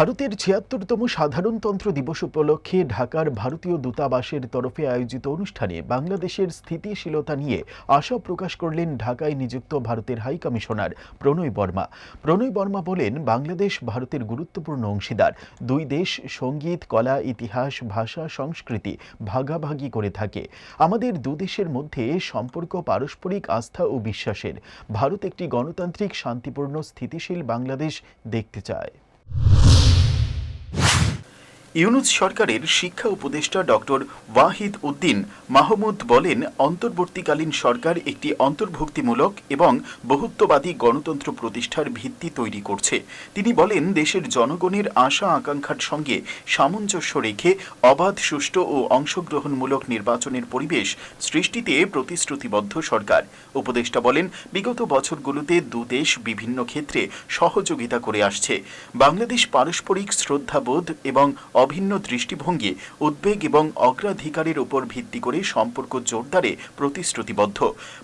ভারতের ছিয়াত্তরতম সাধারণতন্ত্র দিবস উপলক্ষে ঢাকার ভারতীয় দূতাবাসের তরফে আয়োজিত অনুষ্ঠানে বাংলাদেশের স্থিতিশীলতা নিয়ে আশা প্রকাশ করলেন ঢাকায় নিযুক্ত ভারতের হাই কমিশনার প্রণয় বর্মা। প্রণয় বর্মা বলেন, বাংলাদেশ ভারতের গুরুত্বপূর্ণ অংশীদার। দুই দেশ সংগীত, কলা, ইতিহাস, ভাষা, সংস্কৃতি ভাগাভাগি করে থাকে। আমাদের দুদেশের মধ্যে সম্পর্ক পারস্পরিক আস্থা ও বিশ্বাসের। ভারত একটি গণতান্ত্রিক শান্তিপূর্ণ স্থিতিশীল বাংলাদেশ দেখতে চায়। ইউনুস সরকারের শিক্ষা উপদেষ্টা ডক্টর ওয়াহিদ উদ্দিন মাহমুদ বলেন, অন্তর্বর্তীকালীন সরকার একটি অন্তর্ভুক্তিমূলক এবং বহুত্ববাদী গণতন্ত্র প্রতিষ্ঠার ভিত্তি তৈরি করছে। তিনি বলেন, দেশের জনগণের আশা আকাঙ্ক্ষার সঙ্গে সামঞ্জস্য রেখে অবাধ, সুষ্ঠু ও অংশগ্রহণমূলক নির্বাচনের পরিবেশ সৃষ্টিতে প্রতিশ্রুতিবদ্ধ সরকার। উপদেষ্টা বলেন, বিগত বছরগুলোতে দুদেশ বিভিন্ন ক্ষেত্রে সহযোগিতা করে আসছে। বাংলাদেশ পারস্পরিক শ্রদ্ধাবোধ এবং অভিন্ন দৃষ্টিভঙ্গি উদ্বেগ এবং অগ্রাধিকারের উপর ভিত্তি করে সম্পর্ক জোরদারে প্রতিশ্রুতিবদ্ধ।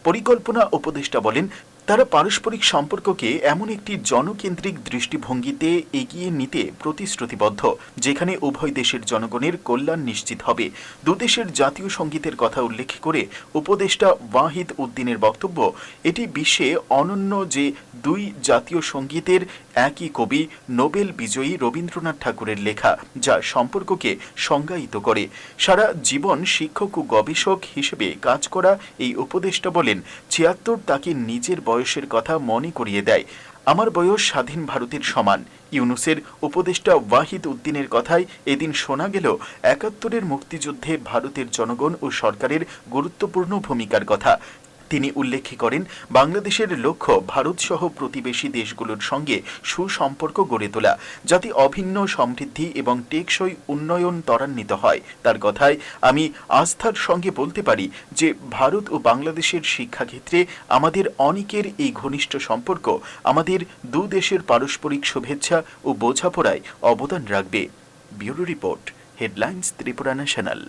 পরিকল্পনা উপদেষ্টা বলেন তারা পারস্পরিক সম্পর্ককে এমন একটি জনকেন্দ্রিক দৃষ্টিভঙ্গিতে এগিয়ে নিতে প্রতিশ্রুতিবদ্ধ, যেখানে উভয় দেশের জনগণের কল্যাণ নিশ্চিত হবে। দুদেশের জাতীয় সঙ্গীতের কথা উল্লেখ করে উপদেষ্টা ওয়াহিদ উদ্দিনের বক্তব্য, এটি বিশ্বে অনন্য যে দুই জাতীয় সঙ্গীতের একই কবি নোবেল বিজয়ী রবীন্দ্রনাথ ঠাকুরের লেখা, যা সম্পর্ককে সংজ্ঞায়িত করে। সারা জীবন শিক্ষক ও গবেষক হিসেবে কাজ করা এই উপদেষ্টা বলেন, ছিয়াত্তর তাকে নিজের বয়সের কথা মনে করিয়ে দেয়। আমার বয়স স্বাধীন ভারতের সমান। ইউনুসের উপদেষ্টা ওয়াহিদ উদ্দিনের কথায় এদিন শোনা গেল, একাত্তরের মুক্তিযুদ্ধে ভারতের জনগণ ও সরকারের গুরুত্বপূর্ণ ভূমিকার কথা। তিনি উল্লেখ করেন, বাংলাদেশের লক্ষ্য ভারত সহ প্রতিবেশী দেশগুলোর সঙ্গে সুসম্পর্ক গড়ে তোলা, যাতে অভিন্ন সমৃদ্ধি এবং টেকসই উন্নয়ন ত্বরান্বিত হয়। তার কথায়, আমি আস্থার সঙ্গে বলতে পারি যে, ভারত ও বাংলাদেশের শিক্ষাক্ষেত্রে আমাদের অনেকের এই ঘনিষ্ঠ সম্পর্ক আমাদের দু দেশের পারস্পরিক শুভেচ্ছা ও বোঝাপড়ায় অবদান রাখবে। Bureau report, headlines, Tripura national.